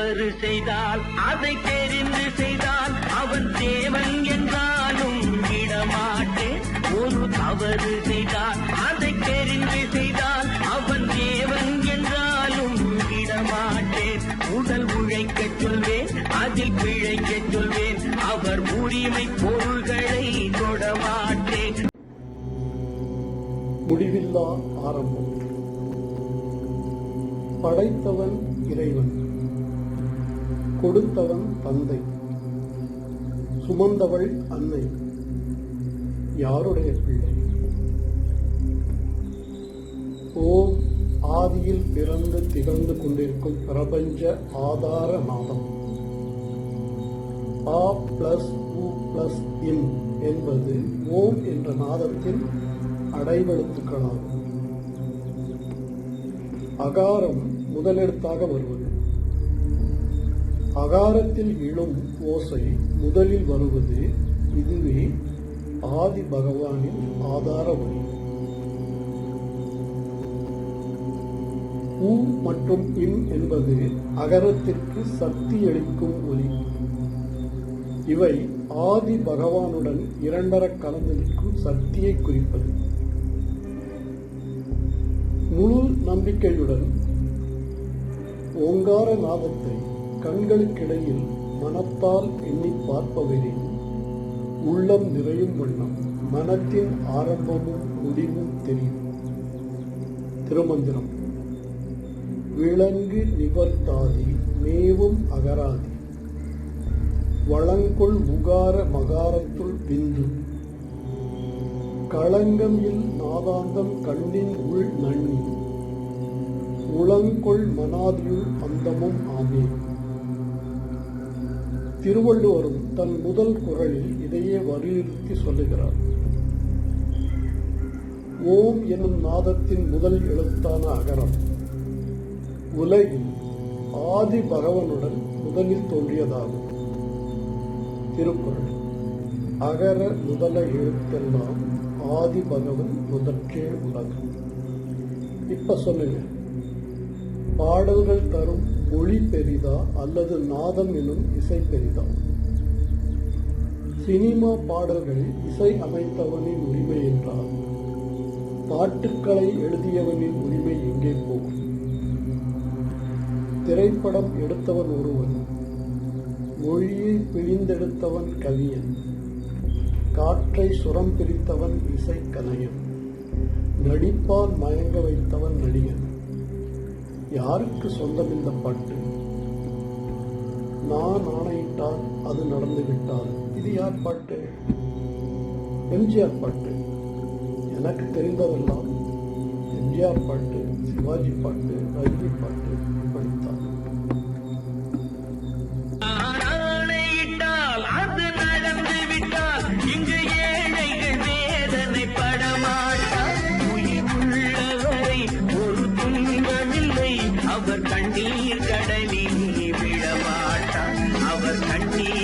தவறு செய்தால் அதை தெரிந்து செய்தால் அவன் தேவன் என்றாலும் விடமாட்டேன் ஒரு தவறு செய்தால் அதை தெரிந்து செய்தால் அவன் தேவன் என்றாலும் விடமாட்டேன் உடல் உழைக்கச் சொல்வேன் அதில் பிழைக்கச் சொல்வேன் அவர் உரிமை பொருள்களை தொடமாட்டேன் முடிவில்லா ஆரம்பம். படைத்தவன் இறைவன். கொடுத்தவன் தந்தை. சுமந்தவள் அன்னை. யாருடைய பிள்ளை? ஓ ஆதியில் பிறந்து திகழ்ந்து கொண்டிருக்கும் பிரபஞ்ச ஆதார நாதம். ஆ பிளஸ் உ பிளஸ் இன் என்பது ஓம் என்ற நாதத்தின் அடைவெழுத்துக்களாகும். அகாரம் முதலெழுத்தாக வருவது. அகாரத்தில் இழும் ஓசை முதலில் வருவது இதுவே ஆதி பகவானின் ஆதார வழி. ஊ மற்றும் இன் என்பது அகரத்திற்கு சக்தி அளிக்கும் ஒலி. இவை ஆதி பகவானுடன் இரண்டரக் கலந்து நிற்கும் சக்தியை குறிப்பது. முழு நம்பிக்கையுடன் ஓங்கார நாதத்தை கண்களுக்கிடையில் மனத்தால் எண்ணி பார்ப்பவரின் உள்ளம் நிறையும் வண்ணம் மனத்தின் ஆரம்பமும் முடிவும் தெரியும். திருமந்திரம். விலங்கு நிவர்த்தாதி மேவும் அகராதி. வளங்கொள் முகார மகாரத்துள் பிந்து களங்கம் இல் நாதாந்தம் கண்ணின் உள் நன்னி. உளங்கொள் மனாதியுள் அந்தமும் ஆமே. திருவள்ளுவரும் தன் முதல் குரலில் இதையே வலியுறுத்தி சொல்லுகிறார். ஓம் எனும் நாதத்தின் முதல் எழுத்தான அகரம். உலகில் ஆதி பகவனுடன் முதலில் தோன்றியதாகும். திருக்குறள். அகர முதல எழுத்தெல்லாம் ஆதி பகவன் முதற்றே உலகம். இப்ப சொல்லுங்க. பாடல்கள் தரும் மொழி பெரிதா அல்லது நாதம் எனும் இசை பெரிதா? சினிமா பாடல்களில் இசை அமைத்தவனின் உரிமை என்றால் பாட்டுக்களை எழுதியவனின் உரிமை எங்கே போகும்? திரைப்படம் எடுத்தவன் ஒருவன் மொழியை பிழிந்தெடுத்தவன் கவியன் காற்றை சுரம் பிரித்தவன் இசை கலையன் நடிப்பான் மயங்க வைத்த யாருக்கு சொந்தம் இந்த பாட்டு? நான் ஆணையிட்டால் அது நடந்து விட்டால் இது யார் பாட்டு? எம்ஜிஆர் பாட்டு. எனக்கு தெரிந்ததெல்லாம் எம்ஜிஆர் பாட்டு சிவாஜி பாட்டு ரஜினி பாட்டு கண்ணீர்